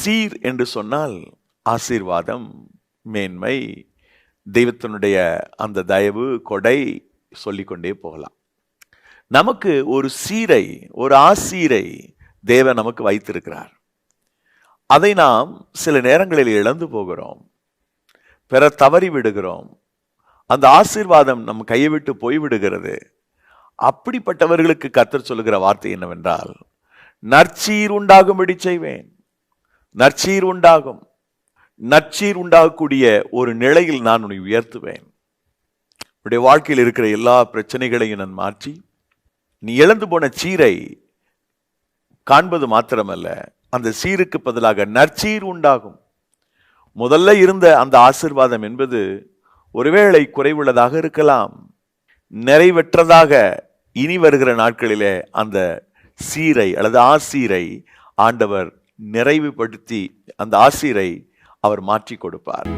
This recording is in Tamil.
சீர் என்று சொன்னால் ஆசீர்வாதம் மேன்மை தெய்வத்தினுடைய அந்த தயவு கொடை சொல்லிக்கொண்டே போகலாம். நமக்கு ஒரு சீரை ஒரு ஆசீரை தேவன் நமக்கு வைத்திருக்கிறார். அதை நாம் சில நேரங்களில் இழந்து போகிறோம் பெற தவறி விடுகிறோம். அந்த ஆசீர்வாதம் நம் கையை விட்டு போய்விடுகிறது அப்படிப்பட்டவர்களுக்கு கத்தர் சொல்லுகிற வார்த்தை என்னவென்றால் நற்சீர் உண்டாகும்படி செய்வேன். நற்சீர் உண்டாகும். நற்சீர் உண்டாகக்கூடிய ஒரு நிலையில் நான் உன்னை உயர்த்துவேன். உன்னுடைய வாழ்க்கையில் இருக்கிற எல்லா பிரச்சனைகளையும் நான் மாற்றி நீ இழந்து போன சீரை காண்பது மாத்திரமல்ல அந்த சீருக்கு பதிலாக நற்சீர் உண்டாகும். முதல்ல இருந்த அந்த ஆசிர்வாதம் என்பது ஒருவேளை குறைவுள்ளதாக இருக்கலாம் நிறைவற்றதாக இனி வருகிற நாட்களிலே அந்த சீரை அல்லது ஆசீரை ஆண்டவர் நிறைவுபடுத்தி அந்த ஆசிரை அவர் மாற்றி கொடுப்பார்.